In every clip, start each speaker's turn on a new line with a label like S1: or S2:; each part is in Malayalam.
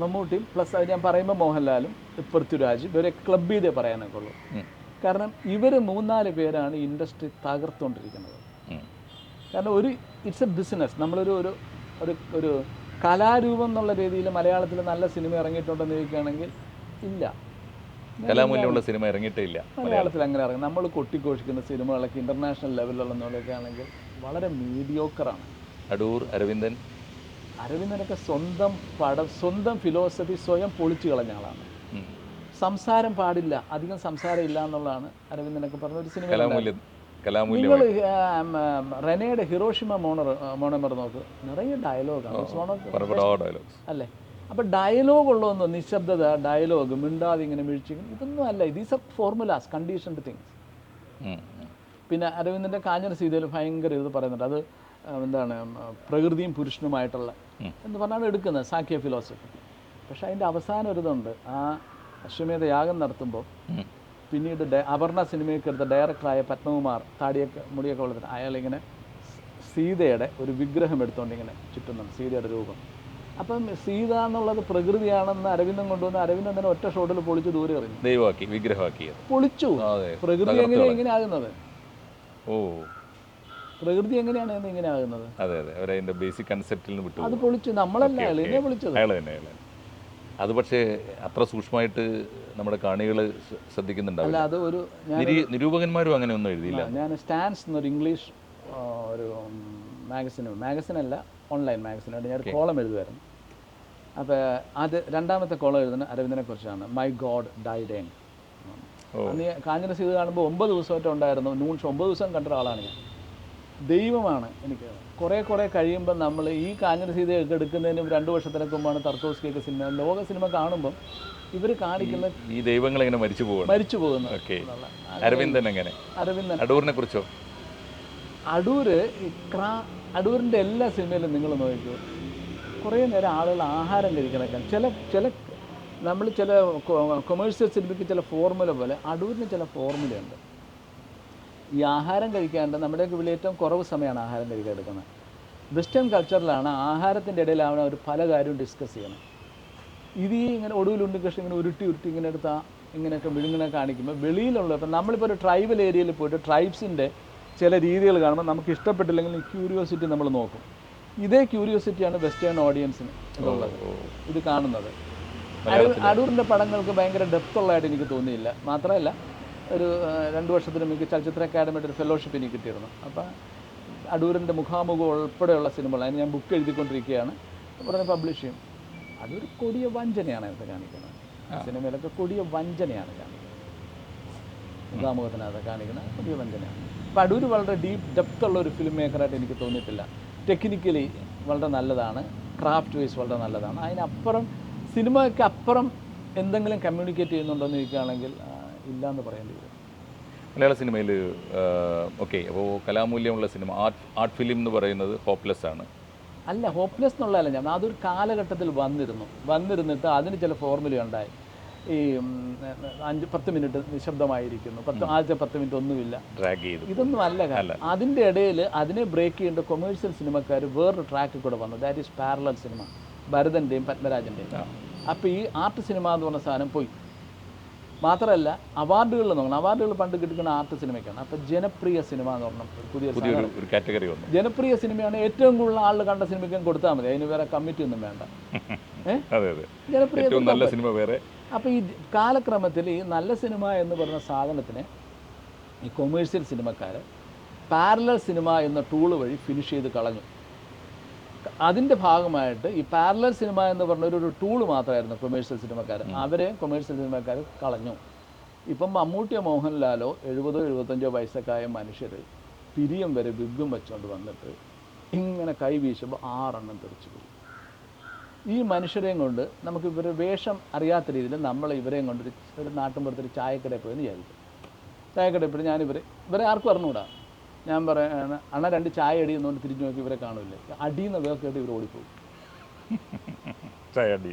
S1: മമ്മൂട്ടിയും പ്ലസ് അത് ഞാൻ പറയുമ്പോൾ മോഹൻലാലും പൃഥ്വിരാജ് ഇവരെ ക്ലബ് ചെയ്തേ പറയാനൊക്കെ ഉള്ളൂ. കാരണം ഇവർ മൂന്നാൽ പേരാണ് ഇൻഡസ്ട്രി തകർത്തുകൊണ്ടിരിക്കുന്നത് കാരണം ഒരു ഇറ്റ്സ് എ ബിസിനസ് നമ്മളൊരു ഒരു ഒരു ഒരു കലാരൂപം എന്നുള്ള രീതിയിൽ മലയാളത്തിൽ നല്ല സിനിമ ഇറങ്ങിയിട്ടുണ്ടെന്ന് ചോദിക്കുകയാണെങ്കിൽ ഇല്ല.
S2: കലാമൂല്യമുള്ള സിനിമ ഇറങ്ങിയിട്ടില്ല
S1: മലയാളത്തിൽ. അങ്ങനെ ഇറങ്ങും. നമ്മൾ കൊട്ടിഘോഷിക്കുന്ന സിനിമകളൊക്കെ ഇന്റർനാഷണൽ ലെവലിലുള്ളതൊക്കെ ആണെങ്കിൽ വളരെ മീഡിയോക്കറാണ്
S2: അടൂർ അരവിന്ദൻ
S1: അരവിന്ദനൊക്കെ സ്വന്തം പടം സ്വന്തം ഫിലോസഫി സ്വയം പൊളിച്ചു കളഞ്ഞ ആളാണ്. സംസാരം പാടില്ല അധികം സംസാരം ഇല്ല എന്നുള്ളതാണ് അരവിന്ദനൊക്കെ പറഞ്ഞ ഒരു സിനിമ നിങ്ങൾ റെനയുടെ ഹിറോഷിമ മോണർ മോണമർ നോക്ക്. നിറയെ ഡയലോഗാണ് അല്ലേ? അപ്പോൾ ഡയലോഗ് ഉള്ളതൊന്നും നിശബ്ദത ഡയലോഗ് മിണ്ടാതെ ഇങ്ങനെ മിഴിച്ചു ഇതൊന്നും അല്ല. These are formulas conditioned things പിന്നെ അരവിന്ദന്റെ കാഞ്ഞന സീതയിൽ ഭയങ്കര ഇത് പറയുന്നുണ്ട്. അത് എന്താണ് പ്രകൃതിയും പുരുഷനുമായിട്ടുള്ള. എന്ന് പറഞ്ഞാണ് എടുക്കുന്നത് സാഖ്യ ഫിലോസഫി പക്ഷെ അതിന്റെ അവസാനം ഒരു ഇതുണ്ട്. ആ അശ്വമേധ യാഗം നടത്തുമ്പോൾ പിന്നീട് ഡ- അപർണ സിനിമയൊക്കെ എടുത്ത ഡയറക്ടറായ പത്മകുമാർ താടിയൊക്കെ മുടിയൊക്കെ വളർത്തിട്ട് അയാളിങ്ങനെ സീതയുടെ ഒരു വിഗ്രഹം എടുത്തുകൊണ്ട് ഇങ്ങനെ ചുറ്റുന്നുണ്ട് സീതയുടെ രൂപം. അപ്പം സീത എന്നുള്ളത് പ്രകൃതിയാണെന്ന് അരവിന്ദൻ കൊണ്ടുവന്ന് അരവിന്ദൻ തന്നെ ഒറ്റ ഷോട്ടിൽ പൊളിച്ച് ദൂരെ എറിഞ്ഞു.
S2: ദൈവമാക്കി വിഗ്രഹമാക്കി
S1: പൊളിച്ചു. പ്രകൃതി
S2: എങ്ങനെ
S1: ഇങ്ങനെ ആകുന്നത്?
S2: ഓ.
S1: പ്രകൃതി എങ്ങനെയാണ് ഇങ്ങനെ ആകുന്നത്?
S2: അതെ അതെ. അവരതിന്റെ ബേസിക് കൺസെപ്റ്റിൽ നിന്ന് വിട്ടു
S1: അത് പൊളിച്ചു നമ്മളല്ല അയാൾ എന്നെ വിളിച്ചത്
S2: അയാൾ തന്നെ അയാൾ അത് പക്ഷേ അത്ര സൂക്ഷ്മമായിട്ട് നമ്മുടെ കാണികൾ
S1: അല്ല
S2: ശ്രദ്ധിക്കുന്നുണ്ടാവില്ല.
S1: അത് ഒരു
S2: നിരൂപകന്മാരും അങ്ങനെ ഒന്നും എഴുതിയില്ല.
S1: ഞാൻ സ്റ്റാൻസ് എന്നൊരു ഇംഗ്ലീഷ് ഒരു മാഗസിൻ മാഗസിൻ അല്ല ഓൺലൈൻ മാഗസിനായിട്ട് ഞാൻ കോളം എഴുതുമായിരുന്നു അപ്പോൾ അത് രണ്ടാമത്തെ കോളം എഴുതുന്ന അരവിന്ദനെ കുറിച്ചാണ് മൈ ഗോഡ് ഡൈഡേങ്
S2: ഓ.
S1: അന്ന് ഞാൻ കാഞ്ഞിര സീത കാണുമ്പോൾ ഒമ്പത് ദിവസമായിട്ട് ഉണ്ടായിരുന്നു നൂൺ ഒമ്പത് ദിവസം കണ്ട ഒരാളാണ് ഞാൻ. ദൈവമാണ് എനിക്ക്. കുറേ കുറേ കഴിയുമ്പോൾ നമ്മൾ ഈ കാഞ്ഞിര സീതയൊക്കെ എടുക്കുന്നതിനും രണ്ട് വർഷത്തിനൊക്കെ മുമ്പാണ് തർക്കോസ്കിയൊക്കെ സിനിമ ലോക സിനിമ കാണുമ്പം ഇവർ കാണിക്കുന്ന
S2: ഈ ദൈവങ്ങൾ ഇങ്ങനെ മരിച്ചു പോകുന്നു
S1: മരിച്ചു പോകുന്നു.
S2: അരവിന്ദൻ എങ്ങനെ?
S1: അരവിന്ദൻ.
S2: അടൂറിനെ കുറിച്ചോ?
S1: അടൂര് അടൂരിന്റെ എല്ലാ സിനിമയിലും നിങ്ങൾ നോക്കൂ കുറേ നേരം ആളുകൾ ആഹാരം കഴിക്കണക്കാൻ ചില ചില നമ്മൾ ചില കൊമേഴ്സ്യൽ സിനിമയ്ക്ക് ചില ഫോർമുല പോലെ അടൂരിന് ചില ഫോർമുലയുണ്ട് ഈ ആഹാരം കഴിക്കാണ്ട് നമ്മുടെ ഇവിടെ ഏറ്റവും കുറവ് സമയമാണ് ആഹാരം കഴിക്കാൻ എടുക്കുന്നത്. വെസ്റ്റേൺ കൾച്ചറിലാണ് ആഹാരത്തിന്റെ ഇടയിലാണ് അവർ പല കാര്യവും ഡിസ്കസ് ചെയ്യണം. ഇത് ഈ ഇങ്ങനെ ഒടുവിൽ കൃഷി ഇങ്ങനെ ഉരുട്ടി ഉരുട്ടി ഇങ്ങനെ എടുത്താൽ ഇങ്ങനെയൊക്കെ വിഴുങ്ങനെ കാണിക്കുമ്പോൾ വെളിയിലുള്ള ഇപ്പം നമ്മളിപ്പോൾ ഒരു ട്രൈബൽ ഏരിയയിൽ പോയിട്ട് ട്രൈബ്സിന്റെ ചില രീതികൾ കാണുമ്പോൾ നമുക്ക് ഇഷ്ടപ്പെട്ടില്ലെങ്കിൽ ഈ ക്യൂരിയോസിറ്റി നമ്മൾ നോക്കും. ഇതേ ക്യൂരിയോസിറ്റിയാണ് വെസ്റ്റേൺ ഓഡിയൻസിന് ഇതുള്ളത്. ഇത് കാണുന്നത്. അടൂർ അടൂരിന്റെ പടങ്ങൾക്ക് ഭയങ്കര ഡെപ്ത് ഉള്ളതായിട്ട് എനിക്ക് തോന്നിയില്ല. മാത്രമല്ല ഒരു രണ്ട് വർഷത്തിന് മുമ്പ് ചലച്ചിത്ര അക്കാദമിയുടെ ഒരു ഫെലോഷിപ്പ് എനിക്ക് കിട്ടിയിരുന്നു. അപ്പോൾ അടൂരിന്റെ മുഖാമുഖം ഉൾപ്പെടെയുള്ള സിനിമകൾ അതിന് ഞാൻ ബുക്ക് എഴുതിക്കൊണ്ടിരിക്കുകയാണ്. ഉടനെ പബ്ലിഷ് ചെയ്യും. അതൊരു കൊടിയ വഞ്ചനയാണ് അതിനകത്ത് കാണിക്കുന്നത്. സിനിമയിലൊക്കെ കൊടിയ വഞ്ചനയാണ് കാണിക്കുന്നത്. മുഖാമുഖത്തിനകത്ത് കാണിക്കുന്നത് കൊടിയ വഞ്ചനയാണ്. അപ്പോൾ അടൂർ വളരെ ഡീപ്പ് ഡെപ്ത് ഉള്ള ഒരു ഫിലിം മേക്കറായിട്ട് എനിക്ക് തോന്നിയിട്ടില്ല. ടെക്നിക്കലി വളരെ നല്ലതാണ്. ക്രാഫ്റ്റ് വൈസ് വളരെ നല്ലതാണ്. അതിനപ്പുറം സിനിമയ്ക്ക് അപ്പുറം എന്തെങ്കിലും കമ്മ്യൂണിക്കേറ്റ് ചെയ്യുന്നുണ്ടോ എന്ന് ചോദിക്കുകയാണെങ്കിൽ ഇല്ല എന്ന് പറയേണ്ടി വരും.
S2: മലയാള സിനിമയിൽ ഓക്കെ അപ്പോൾ കലാമൂല്യമുള്ള സിനിമ ആർട്ട് ആർട്ട് ഫിലിം എന്ന് പറയുന്നത് ഹോപ്പ്ലെസ് ആണ്.
S1: അല്ല ഹോപ്പ്ലെസ് എന്നുള്ളതല്ല ഞാൻ അതൊരു കാലഘട്ടത്തിൽ വന്നിരുന്നു. വന്നിരുന്നിട്ട് അതിന് ചില ഫോർമുല ഉണ്ടായി. ഈ അഞ്ച് പത്ത് മിനിറ്റ് നിശബ്ദമായിരിക്കുന്നു. പത്ത് ആദ്യത്തെ പത്ത് മിനിറ്റ് ഒന്നുമില്ല.
S2: ഡ്രാഗ് ചെയ്തു.
S1: ഇതൊന്നും അല്ല കാലം അതിന്റെ ഇടയിൽ അതിനെ ബ്രേക്ക് ചെയ്യേണ്ട കൊമേഴ്ഷ്യൽ സിനിമക്കാർ വേറൊരു ട്രാക്കിൽ കൂടെ വന്നു. ദാറ്റ് ഈസ് പാരലൽ സിനിമ ഭരതന്റെയും പത്മരാജന്റെയും അപ്പോൾ ഈ ആർട്ട് സിനിമ എന്ന് പറഞ്ഞ സാധനം പോയി. മാത്രമല്ല അവാർഡുകളിൽ നോക്കണം. അവാർഡുകൾ പണ്ട് കിട്ടുന്ന ആർട്ട് സിനിമയ്ക്കാണ്. അപ്പോൾ ജനപ്രിയ സിനിമ എന്ന് പറഞ്ഞ പുതിയ
S2: കാറ്റഗറി വന്നു.
S1: ജനപ്രിയ സിനിമയാണ് ഏറ്റവും കൂടുതൽ ആളുകൾ കണ്ട സിനിമയ്ക്ക് കൊടുത്താൽ മതി. അതിന് വേറെ കമ്മിറ്റി ഒന്നും വേണ്ട. ജനപ്രിയ
S2: നല്ല സിനിമ വേറെ.
S1: അപ്പോൾ ഈ കാലക്രമത്തിൽ ഈ നല്ല സിനിമ എന്ന് പറഞ്ഞ സാധനത്തിനെ ഈ കൊമേഴ്സ്യൽ സിനിമക്കാർ പാരലൽ സിനിമ എന്ന ടൂൾ വഴി ഫിനിഷ് ചെയ്ത് കളഞ്ഞു. അതിന്റെ ഭാഗമായിട്ട് ഈ പാരലൽ സിനിമ എന്ന് പറഞ്ഞ ഒരു- ടൂൾ മാത്രമായിരുന്നു കൊമേഴ്സ്യൽ സിനിമക്കാർ അവരെ കൊമേഴ്സ്യൽ സിനിമക്കാർ കളഞ്ഞു. ഇപ്പം മമ്മൂട്ടിയോ മോഹൻലാലോ എഴുപതോ എഴുപത്തഞ്ചോ വയസ്സൊക്കെ മനുഷ്യർ തിരിയം വരെ വിഗ്ഗും വെച്ചുകൊണ്ട് വന്നിട്ട് ഇങ്ങനെ കൈ വീശുമ്പോൾ ആറെണ്ണം തെറിച്ചു പോകും ഈ മനുഷ്യരെയും കൊണ്ട് നമുക്ക് ഇവരുടെ വേഷം അറിയാത്ത രീതിയിൽ നമ്മൾ ഇവരെയും കൊണ്ട് ഒരു- നാട്ടിൻപുറത്തൊരു ചായക്കടയിൽ പോയെന്ന് വിചാരിക്കും. ചായക്കടയിൽ പോയി ഞാനിവരെ ഇവരെ ആർക്കും അറിഞ്ഞൂടാ ഞാൻ പറയാണ് അണ രണ്ട് ചായ അടി എന്നുകൊണ്ട് തിരിഞ്ഞു നോക്കി ഇവരെ കാണില്ലേ? അടിയെന്ന് വേറെ കേട്ട് ഇവർ ഓടിപ്പോകും
S2: ചായടി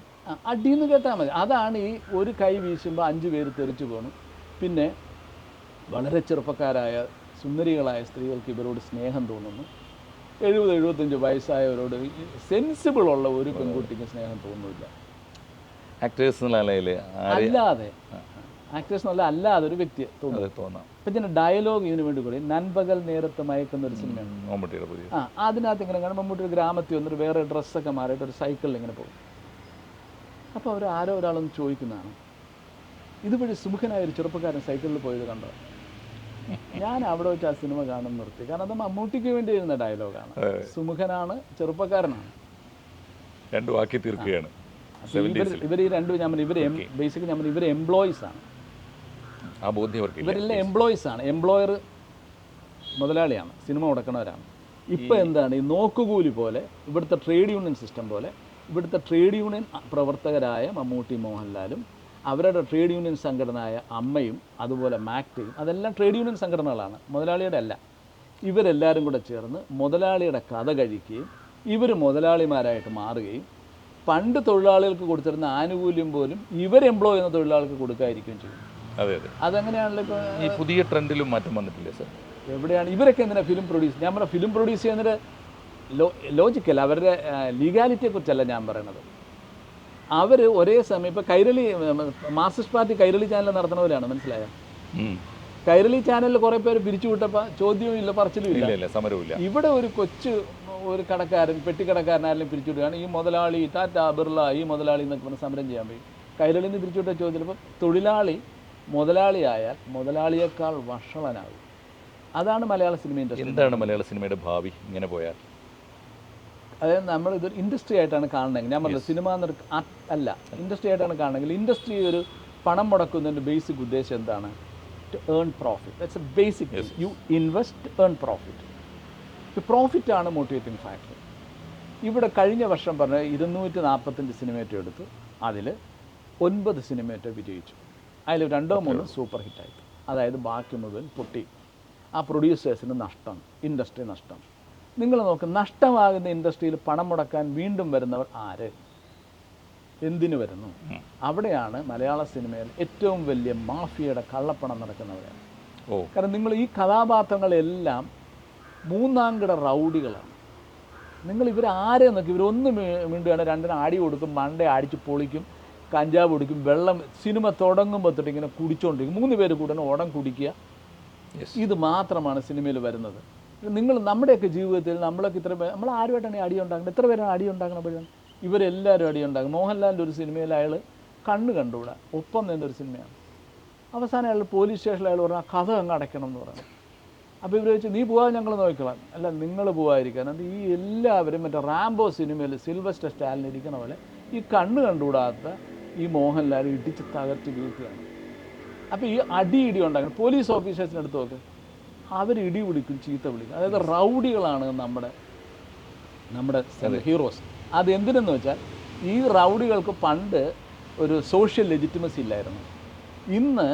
S1: അടിയെന്ന് കേട്ടാൽ മതി. അതാണ് ഈ ഒരു കൈ വീശുമ്പോൾ അഞ്ച് പേര് തെറിച്ചു പോകണം പിന്നെ വളരെ ചെറുപ്പക്കാരായ സുന്ദരികളായ സ്ത്രീകൾക്ക് ഇവരോട് സ്നേഹം തോന്നുന്നു. എഴുപത് എഴുപത്തഞ്ച് വയസ്സായവരോട് സെൻസിബിൾ ഉള്ള ഒരു പെൺകുട്ടിക്ക് സ്നേഹം തോന്നുന്നില്ല.
S2: ആക്ടേഴ്സ്
S1: അല്ലാതെ. ആക്ടേഴ്സ് എന്നല്ല അല്ലാതെ ഒരു വ്യക്തി തോന്നുന്നു
S2: തോന്നാം.
S1: ഞാൻ ഡയലോഗ് ഇതിനു വേണ്ടി കൂടി. നൻപകൽ നേരത്ത് മയക്കുന്ന ഒരു സിനിമയാണ് ആ അതിനകത്ത് ഇങ്ങനെ കാണും. മമ്മൂട്ടി ഒരു ഗ്രാമത്തിൽ വന്നിട്ട് വേറെ ഡ്രസ്സൊക്കെ മാറിയിട്ട് ഒരു സൈക്കിളിൽ ഇങ്ങനെ പോകും. അപ്പോൾ അവർ ആരോ ഒരാളൊന്ന് ചോദിക്കുന്നതാണ്. ഇതുവഴി സുമുഖനായ ഒരു ചെറുപ്പക്കാരൻ സൈക്കിളിൽ പോയത് കണ്ടോ? ഞാൻ അവിടെ വെച്ച് ആ സിനിമ കാണുന്ന നിർത്തി. കാരണം അത് മമ്മൂട്ടിക്ക് വേണ്ടി വരുന്ന ഡയലോഗാണ് സുമുഖനാണ് ചെറുപ്പക്കാരനാണ്.
S2: രണ്ടു വാക്കി തീർക്കുകയാണ്.
S1: ഇവർ ഈ രണ്ടും ഞാൻ ഇവർ ബേസിക്കലി ഞാൻ ഇവർ എംപ്ലോയീസ് ആണ്.
S2: ആ ബോധ്യം
S1: ഇവരെല്ലാം എംപ്ലോയീസ് ആണ്. എംപ്ലോയർ മുതലാളിയാണ്. സിനിമ മുടക്കണവരാണ് ഇപ്പോൾ എന്താണ്? ഈ നോക്കുകൂലി പോലെ ഇവിടുത്തെ ട്രേഡ് യൂണിയൻ സിസ്റ്റം പോലെ ഇവിടുത്തെ ട്രേഡ് യൂണിയൻ പ്രവർത്തകരായ മമ്മൂട്ടി മോഹൻലാലും അവരുടെ ട്രേഡ് യൂണിയൻ സംഘടനയായ അമ്മയും അതുപോലെ മാക്ടയും അതെല്ലാം ട്രേഡ് യൂണിയൻ സംഘടനകളാണ്. മുതലാളിയുടെ അല്ല. ഇവരെല്ലാവരും കൂടെ ചേർന്ന് മുതലാളിയുടെ കഥ കഴിക്കുകയും ഇവർ മുതലാളിമാരായിട്ട് മാറുകയും പണ്ട് തൊഴിലാളികൾക്ക് കൊടുത്തിരുന്ന ആനുകൂല്യം പോലും ഇവർ എംപ്ലോയ് ചെയ്യുന്ന തൊഴിലാളികൾക്ക് കൊടുക്കാതിരിക്കുകയും ചെയ്യും.
S2: അതെ അതെ.
S1: അതങ്ങനെയാണല്ലോ ഇപ്പോൾ
S2: ഈ പുതിയ ട്രെൻഡിലും മാറ്റം വന്നിട്ടില്ലേ സർ?
S1: എവിടെയാണ്? ഇവരൊക്കെ എന്തിനാ ഫിലിം പ്രൊഡ്യൂസ് ഞാൻ പറഞ്ഞ ഫിലിം പ്രൊഡ്യൂസ് ചെയ്യുന്നത് ലോ ലോജിക്കല്ല അവരുടെ ലീഗാലിറ്റിയെ കുറിച്ചല്ല ഞാൻ പറയണത്. അവർ ഒരേ സമയം ഇപ്പോൾ Kairali Marxist party Kairali channel നടത്തുന്നവരാണ് മനസ്സിലായോ? കൈരളി ചാനലിൽ കുറേ പേര് പിരിച്ചു വിട്ടപ്പോൾ ചോദ്യവും ഇല്ല പറച്ചിലും ഇല്ല.
S2: സമരവും
S1: ഇവിടെ ഒരു കൊച്ചു ഒരു കടക്കാരൻ പെട്ടിക്കടക്കാരനായാലും പിരിച്ചുവിടുകയാണ് ഈ മുതലാളി ടാറ്റ ബിർള ഈ മുതലാളി എന്നൊക്കെ പറഞ്ഞ് സമരം ചെയ്യാൻ പോയി. കൈരളിന്ന് പിരിച്ചുവിട്ട ചോദ്യം ചിലപ്പോൾ തൊഴിലാളി മുതലാളിയായാൽ മുതലാളിയേക്കാൾ വഷളനാകും. അതാണ് മലയാള സിനിമ ഇൻഡസ്ട്രി.
S2: എന്താണ് മലയാള സിനിമയുടെ ഭാവി ഇങ്ങനെ പോയാൽ?
S1: അതായത് നമ്മൾ ഇതൊരു ഇൻഡസ്ട്രി ആയിട്ടാണ് കാണണമെങ്കിൽ ഞാൻ പറഞ്ഞത് സിനിമ എന്നൊരു അല്ല ഇൻഡസ്ട്രി ആയിട്ടാണ് കാണണമെങ്കിൽ ഇൻഡസ്ട്രി ഒരു പണം മുടക്കുന്നതിന്റെ ബേസിക് ഉദ്ദേശം എന്താണ്? To earn profit that's a basic you invest earn profit profit ആണ് മോട്ടിവേറ്റിംഗ് ഫാക്ടർ ഇവിടെ കഴിഞ്ഞ വർഷം പറഞ്ഞ ഇരുന്നൂറ്റി നാൽപ്പത്തഞ്ച് സിനിമേറ്റം എടുത്ത് അതിൽ ഒൻപത് സിനിമേറ്റം വിജയിച്ചു. അതിൽ രണ്ടോ മൂന്നോ സൂപ്പർ ഹിറ്റായി അതായത് ബാക്കി മുഴുവൻ പൊട്ടി. ആ പ്രൊഡ്യൂസേഴ്സിന് നഷ്ടം ഇൻഡസ്ട്രി നഷ്ടം. നിങ്ങൾ നോക്ക് നഷ്ടമാകുന്ന ഇൻഡസ്ട്രിയിൽ പണം മുടക്കാൻ വീണ്ടും വരുന്നവർ ആര്? എന്തിനു വരുന്നു? അവിടെയാണ് മലയാള സിനിമയിൽ ഏറ്റവും വലിയ മാഫിയയുടെ കള്ളപ്പണം നടക്കുന്നവരാണ്
S2: ഓ.
S1: കാരണം നിങ്ങൾ ഈ കഥാപാത്രങ്ങളെല്ലാം മൂന്നാംകിട റൗഡികളാണ്. നിങ്ങൾ ഇവർ ആരെ നോക്കി ഇവരൊന്ന് വീണ്ടുകയാണ് രണ്ടിനും ആടി കൊടുക്കും മണ്ട അടിച്ച് പൊളിക്കും കഞ്ചാവ് കുടിക്കും വെള്ളം സിനിമ തുടങ്ങുമ്പോൾ തൊട്ട് ഇങ്ങനെ കുടിച്ചുകൊണ്ടിരിക്കും മൂന്ന് പേര് കൂടെ ഉടൻ കുടിക്കുക. ഇത് മാത്രമാണ് സിനിമയിൽ വരുന്നത്. നിങ്ങൾ നമ്മുടെയൊക്കെ ജീവിതത്തിൽ നമ്മളൊക്കെ ഇത്ര പേര് നമ്മൾ ആരുമായിട്ടാണ് അടി ഉണ്ടാക്കുന്നത്? എത്ര പേരാണ് അടി ഉണ്ടാക്കണപ്പോഴും ഇവരെല്ലാവരും അടി ഉണ്ടാക്കും. മോഹൻലാലിന്റെ ഒരു സിനിമയിൽ അയാൾ കണ്ണ് കണ്ടുകൂടാ? ഒപ്പം നിന്നൊരു സിനിമയാണ്. അവസാനം അയാൾ പോലീസ് സ്റ്റേഷനിൽ അയാൾ പറഞ്ഞാൽ കഥ അങ്ങ് അടയ്ക്കണം എന്ന് പറഞ്ഞു. അപ്പോൾ ഇവർ വെച്ച് നീ പോകാൻ ഞങ്ങൾ നോക്കിക്കളാം. അല്ല നിങ്ങൾ പോകാതിരിക്കാൻ അത് ഈ എല്ലാവരും മറ്റേ റാംബോ സിനിമയിൽ സിൽവർ സ്റ്റാലിൻ ഇരിക്കണ പോലെ ഈ കണ്ണ് കണ്ടുകൂടാത്ത ഈ മോഹൻലാൽ ഇടിച്ച് തകർത്ത് വീഴ്ത്തുകയാണ്. അപ്പോൾ ഈ അടി ഇടി ഉണ്ടാക്കുന്നത് പോലീസ് ഓഫീസേഴ്സിന് അടുത്ത് നോക്ക്. അവർ ഇടി പിടിക്കും ചീത്ത വിളിക്കും. അതായത് റൗഡികളാണ് നമ്മുടെ നമ്മുടെ ഹീറോസ്. അതെന്തിനെന്ന് വെച്ചാൽ ഈ റൗഡികൾക്ക് പണ്ട് ഒരു സോഷ്യൽ ലെജിറ്റിമസി ഇല്ലായിരുന്നു. ഇന്ന്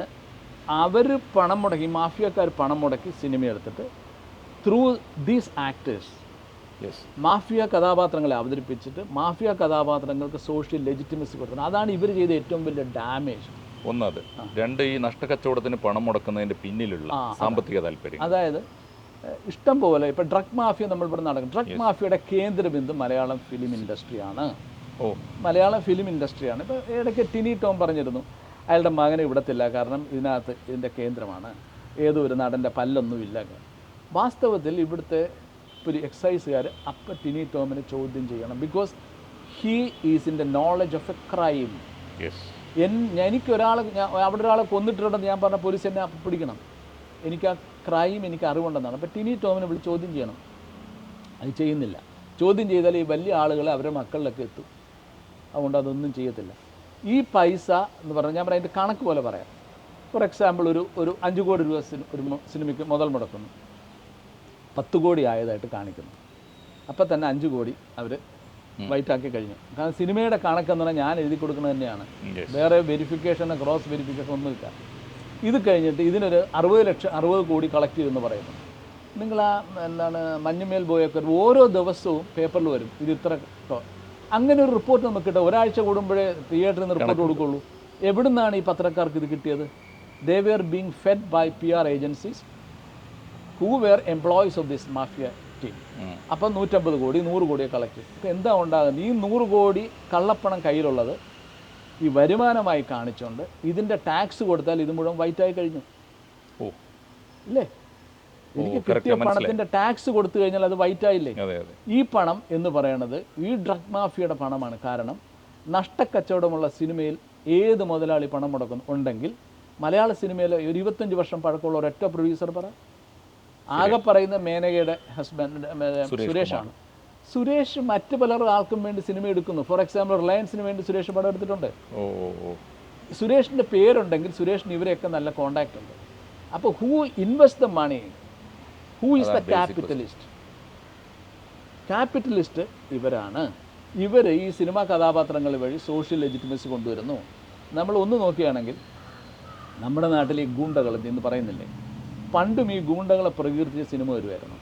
S1: അവർ പണം മുടക്കി മാഫിയക്കാർ പണം മുടക്കി സിനിമ എടുത്തിട്ട് ത്രൂ ദീസ് ആക്ടേഴ്സ് മാഫിയ കഥാപാത്രങ്ങളെ അവതരിപ്പിച്ചിട്ട് മാഫിയ കഥാപാത്രങ്ങൾക്ക് സോഷ്യൽ ലെജിറ്റിമസി കൊടുക്കുന്നത് അതാണ് ഇവർ ചെയ്ത ഏറ്റവും വലിയ ഡാമേജ്
S2: ഒന്നത്. രണ്ട് ഈ നഷ്ടക്കച്ചവടത്തിന് പണം മുടക്കുന്നതിന്റെ പിന്നിലുള്ള സാമ്പത്തിക താല്പര്യം
S1: അതായത് ഇഷ്ടം പോലെ ഇപ്പം ഡ്രഗ് മാഫിയ നമ്മൾ ഇവിടെ നടക്കും. ഡ്രഗ് മാഫിയയുടെ കേന്ദ്രബിന്ദു മലയാളം ഫിലിം ഇൻഡസ്ട്രിയാണ്
S2: ഓ.
S1: മലയാളം ഫിലിം ഇൻഡസ്ട്രിയാണ് ഇപ്പോൾ ഇടയ്ക്ക് ടിനി ടോം പറഞ്ഞിരുന്നു അയാളുടെ മകനെ ഇവിടത്തില്ല കാരണം ഇതിനകത്ത് ഇതിന്റെ കേന്ദ്രമാണ്. ഏതോ ഒരു നടന്റെ പല്ലൊന്നുമില്ല. വാസ്തവത്തിൽ ഇവിടുത്തെ ഒരു എക്സൈസുകാർ അപ്പം ടിനി തോമനെ ചോദ്യം ചെയ്യണം. Because he is in the knowledge of a crime N എനിക്കൊരാളെ അവിടെ ഒരാളെ കൊന്നിട്ടുണ്ടെന്ന് ഞാൻ പറഞ്ഞ പോലീസ് എന്നെ അപ്പം പിടിക്കണം. എനിക്ക് ആ ക്രൈം എനിക്ക് അറിവുണ്ടെന്നാണ്. അപ്പോൾ ടിനി ടോമിനെ വിളിച്ച് ചോദ്യം ചെയ്യണം. അത് ചെയ്യുന്നില്ല. ചോദ്യം ചെയ്താൽ ഈ വലിയ ആളുകൾ അവരുടെ മക്കളിലൊക്കെ എത്തും. അതുകൊണ്ട് അതൊന്നും ചെയ്യത്തില്ല. ഈ പൈസ എന്ന് പറഞ്ഞാൽ ഞാൻ പറയാം അതിന്റെ കണക്ക് പോലെ പറയാം. ഫോർ എക്സാമ്പിൾ ഒരു ഒരു അഞ്ച് കോടി രൂപ സിനിമ സിനിമയ്ക്ക് മുതൽ മുടക്കുന്നു. പത്ത് കോടി ആയതായിട്ട് കാണിക്കുന്നു. അപ്പം തന്നെ അഞ്ച് കോടി അവർ വൈറ്റാക്കി കഴിഞ്ഞു. കാരണം സിനിമയുടെ കണക്കെന്ന് പറഞ്ഞാൽ ഞാൻ എഴുതി കൊടുക്കുന്നത് തന്നെയാണ്. വേറെ വെരിഫിക്കേഷൻ ക്രോസ് വെരിഫിക്കേഷൻ ഒന്നുമില്ല. ഇത് കഴിഞ്ഞിട്ട് ഇതിനൊരു അറുപത് ലക്ഷം അറുപത് കോടി കളക്ട് ചെയ്യുമെന്ന് പറയുന്നു. നിങ്ങൾ ആ എന്താണ് മഞ്ഞുമേൽ ബോയൊക്കെ ഓരോ ദിവസവും പേപ്പറിൽ വരും. ഇത് ഇത്ര അങ്ങനെ ഒരു റിപ്പോർട്ട് നമുക്ക് കിട്ടും. ഒരാഴ്ച കൂടുമ്പോഴേ തിയേറ്ററിൽ നിന്ന് റിപ്പോർട്ട് കൊടുക്കുള്ളൂ. എവിടുന്നാണ് ഈ പത്രക്കാർക്ക് ഇത് കിട്ടിയത്? They were being fed by P R agencies who were employees of this mafia team. അപ്പം നൂറ്റമ്പത് കോടി നൂറ് കോടിയെ കളക്ട്. ചെയ്തു ഇപ്പം എന്താ ഉണ്ടാകുന്നത്? ഈ നൂറ് കോടി കള്ളപ്പണം കയ്യിലുള്ളത് ഈ വരുമാനമായി കാണിച്ചുകൊണ്ട് ഇതിന്റെ ടാക്സ് കൊടുത്താൽ ഇത് മുഴുവൻ വൈറ്റായി കഴിഞ്ഞു.
S2: ഓ.
S1: ഇല്ലേ? എനിക്ക് കിട്ടിയ
S2: മനസ്സിലായി.
S1: പണത്തിന്റെ ടാക്സ് കൊടുത്തു കഴിഞ്ഞാൽ അത് വൈറ്റായില്ലേ ഈ പണം എന്ന് പറയുന്നത് ഈ ഡ്രഗ് മാഫിയയുടെ പണമാണ്. കാരണം നഷ്ടക്കച്ചവടമുള്ള സിനിമയിൽ ഏത് മുതലാളി പണം മുടക്കുന്നു? ഉണ്ടെങ്കിൽ മലയാള സിനിമയിലെ ഒരു ഇരുപത്തഞ്ച് വർഷം പഴക്കമുള്ള ഒരൊറ്റ പ്രൊഡ്യൂസർ പറ. ആകെ പറയുന്ന മേനകയുടെ ഹസ്ബൻഡ് സുരേഷാണ് സുരേഷ് മറ്റു പലർ ആൾക്കും വേണ്ടി സിനിമ എടുക്കുന്നു. ഫോർ എക്സാമ്പിൾ റിലയൻസിന് വേണ്ടി സുരേഷ് പടം എടുത്തിട്ടുണ്ട്. സുരേഷിന്റെ പേരുണ്ടെങ്കിൽ സുരേഷിന് ഇവരെയൊക്കെ നല്ല കോണ്ടാക്ട് ഉണ്ട്. അപ്പോൾ who invest the money who is the capitalist capitalist ഇവരാണ്. ഇവർ ഈ സിനിമാ കഥാപാത്രങ്ങൾ വഴി സോഷ്യൽ ലെജിറ്റിമസി കൊണ്ടുവരുന്നു. നമ്മൾ ഒന്ന് നോക്കുകയാണെങ്കിൽ നമ്മുടെ നാട്ടിൽ ഈ ഗൂണ്ടകൾ എന്ന് പറയുന്നില്ലേ? പണ്ടും ഈ ഗൂണ്ടകളെ പ്രകീർത്തിച്ച സിനിമ വരുമായിരുന്നു.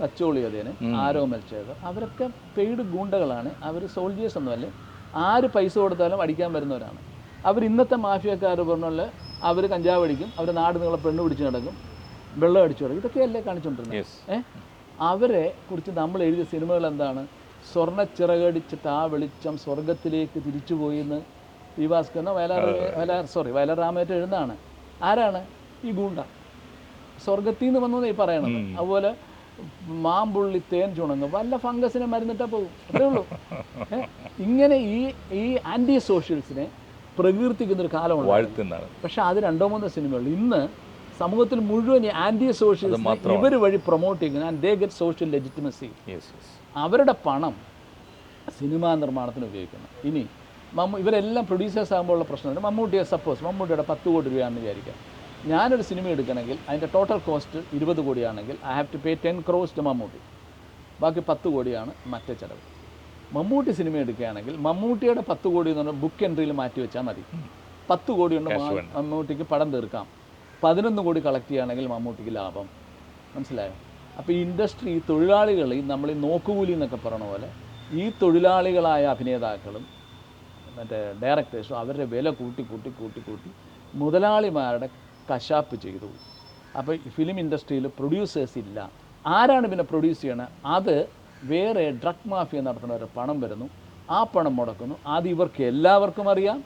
S1: തച്ചോളി അതേന് ആരോ മരിച്ചത് അവരൊക്കെ പെയ്ഡ് ഗൂണ്ടകളാണ്. അവർ സോൾജിയേഴ്സ് ഒന്നുമല്ല ആര് പൈസ കൊടുത്താലും അടിക്കാൻ വരുന്നവരാണ്. അവർ ഇന്നത്തെ മാഫിയക്കാർ പറഞ്ഞുള്ള അവർ കഞ്ചാവ് അടിക്കും അവർ നാട് നിങ്ങളെ പെണ്ണ് പിടിച്ച് നടക്കും വെള്ളം അടിച്ചു കിടക്കും ഇതൊക്കെയല്ലേ കാണിച്ചുകൊണ്ടിരുന്നത് ഏഹ് അവരെ കുറിച്ച് നമ്മൾ എഴുതിയ സിനിമകൾ എന്താണ്? സ്വർണ ചിറകടിച്ചിട്ട് ആ വെളിച്ചം സ്വർഗത്തിലേക്ക് തിരിച്ചുപോയി എന്ന് പി ഭാസ്കരനോ വയലാർ വയലാർ സോറി വയലാർ രാമേറ്റ എഴുതാണ് ആരാണ്? ഈ ഗൂണ്ട. സ്വർഗത്തിൽ നിന്ന് വന്നു ഈ പറയണത്. അതുപോലെ മാമ്പുള്ളി തേൻ ചുണങ്ങ് വല്ല ഫംഗസിനെ മരുന്നിട്ടാ പോകും അത്രേ ഉള്ളൂ. ഇങ്ങനെ ഈ ഈ ആന്റി സോഷ്യൽസിനെ പ്രകീർത്തിക്കുന്ന ഒരു
S2: കാലമാണ്.
S1: പക്ഷെ അത് രണ്ടോ മൂന്നോ സിനിമകൾ ഇന്ന് സമൂഹത്തിൽ മുഴുവൻ ഈ ആന്റി സോഷ്യൽസ് ഇവർ വഴി പ്രൊമോട്ട് ചെയ്യുന്നു and they get social legitimacy അവരുടെ പണം സിനിമാ നിർമ്മാണത്തിന് ഉപയോഗിക്കുന്നു. ഇനി മമ്മൂ ഇവരെല്ലാം പ്രൊഡ്യൂസേഴ്സ് ആകുമ്പോൾ ഉള്ള പ്രശ്നമുണ്ട്. മമ്മൂട്ടിയെ സപ്പോസ് മമ്മൂട്ടിയുടെ പത്ത് കോടി രൂപയാണെന്ന് വിചാരിക്കാം. ഞാനൊരു സിനിമ എടുക്കണമെങ്കിൽ അതിന്റെ ടോട്ടൽ കോസ്റ്റ് ഇരുപത് കോടിയാണെങ്കിൽ I have to pay ten crores to Mammootty. ബാക്കി പത്ത് കോടിയാണ് മറ്റേ ചിലവ്. മമ്മൂട്ടി സിനിമ എടുക്കുകയാണെങ്കിൽ മമ്മൂട്ടിയുടെ പത്ത് കോടി എന്ന് പറഞ്ഞാൽ ബുക്ക് എൻട്രിയിൽ മാറ്റി വെച്ചാൽ മതി. പത്ത് കോടി കൊണ്ട്. മമ്മൂട്ടിക്ക് പടം തീർക്കാം. പതിനൊന്ന് കോടി കളക്ട് ചെയ്യുകയാണെങ്കിൽ മമ്മൂട്ടിക്ക് ലാഭം. മനസ്സിലായോ? അപ്പോൾ ഈ ഇൻഡസ്ട്രി ഈ തൊഴിലാളികൾ ഈ നമ്മൾ ഈ നോക്കുകൂലി എന്നൊക്കെ പറയണ പോലെ ഈ തൊഴിലാളികളായ അഭിനേതാക്കളും മറ്റേ ഡയറക്ടേഴ്സും അവരുടെ വില കൂട്ടി കൂട്ടി കൂട്ടി കൂട്ടി മുതലാളിമാരുടെ കശാപ്പ് ചെയ്തു. അപ്പോൾ ഫിലിം ഇൻഡസ്ട്രിയിൽ പ്രൊഡ്യൂസേഴ്സ് ഇല്ല. ആരാണ് പിന്നെ പ്രൊഡ്യൂസ് ചെയ്യണത് അത് വേറെ ഡ്രഗ് മാഫിയ നടത്തുന്നവരെ പണം വരുന്നു. ആ പണം മുടക്കുന്നു. അത് ഇവർക്ക് എല്ലാവർക്കും അറിയാം.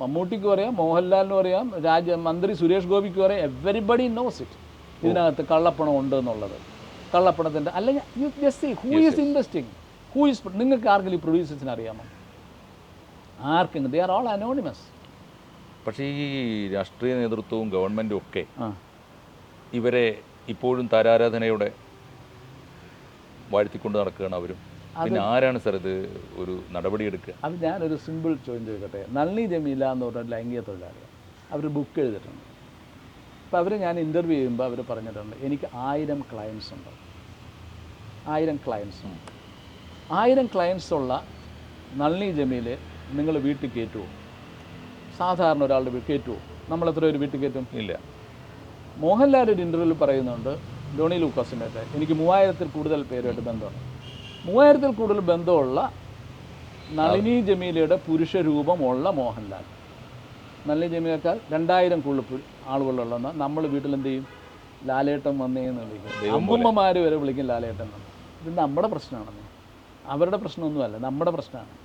S1: മമ്മൂട്ടിക്കും അറിയാം മോഹൻലാലിനും അറിയാം രാജ മന്ത്രി സുരേഷ് ഗോപിക്കും അറിയാം. എവരിബഡി നോസ് ഇറ്റ് ഇതിനകത്ത് കള്ളപ്പണം ഉണ്ട് എന്നുള്ളത്. കള്ളപ്പണത്തിന്റെ അല്ലെങ്കിൽ you just who is investing who is നിങ്ങൾക്ക് ആർക്കെങ്കിലും ഈ പ്രൊഡ്യൂസേഴ്സിന് അറിയാമോ? ആർക്കെങ്കിലും ദേ ആർ ഓൾ അനോണിമസ്
S2: പക്ഷേ ഈ രാഷ്ട്രീയ നേതൃത്വവും ഗവൺമെന്റും ഒക്കെ ഇവരെ ഇപ്പോഴും താരാരാധനയോടെ വാഴ്ത്തിക്കൊണ്ട് നടക്കുകയാണ് അവരും. പിന്നെ ആരാണ് സാർ ഇത് ഒരു നടപടിയെടുക്കുക
S1: അത് ഞാനൊരു സിമ്പിൾ ചോദ്യം ചോദിക്കട്ടെ? നളിനി ജമീല എന്ന് പറഞ്ഞ ലൈംഗിക തൊഴിലാളികൾ അവർ ബുക്ക് എഴുതിയിട്ടുണ്ട് അപ്പോൾ അവരെ ഞാൻ ഇന്റർവ്യൂ ചെയ്യുമ്പോൾ അവർ പറഞ്ഞിട്ടുണ്ട് എനിക്ക് ആയിരം ക്ലയൻസ് ഉണ്ട്. ആയിരം ക്ലയൻസ് ഉണ്ട്. ആയിരം ക്ലയൻസ് ഉള്ള നളിനി ജമീൽ നിങ്ങൾ വീട്ടിൽ കയറ്റുമോ സാധാരണ ഒരാളുടെ കയറ്റുമോ നമ്മൾ എത്ര ഒരു വീട്ടിൽ കയറ്റും?
S2: ഇല്ല.
S1: മോഹൻലാൽ ഒരു ഇന്റർവ്യൂവിൽ പറയുന്നുണ്ട് ഡോണി ലൂക്കോസിന്റെ ഒക്കെ എനിക്ക് മൂവായിരത്തിൽ കൂടുതൽ പേരുമായിട്ട് ബന്ധമാണ്. മൂവായിരത്തിൽ കൂടുതൽ ബന്ധമുള്ള നളിനി ജമീലയുടെ പുരുഷ രൂപമുള്ള മോഹൻലാൽ. നളിനി ജമീലേക്കാൾ രണ്ടായിരം കൂടുതൽ ആളുകളുള്ളതെന്ന് ആളുകളുള്ള നമ്മൾ വീട്ടിൽ എന്ത് ചെയ്യും? ലാലേട്ടൻ വന്നേന്ന് വിളിക്കും. അമ്മുമ്മമാർ വരെ വിളിക്കും ലാലേട്ടൻ എന്ന്. ഇത് നമ്മുടെ പ്രശ്നമാണെന്ന്. അവരുടെ പ്രശ്നമൊന്നുമല്ല നമ്മുടെ പ്രശ്നമാണ്.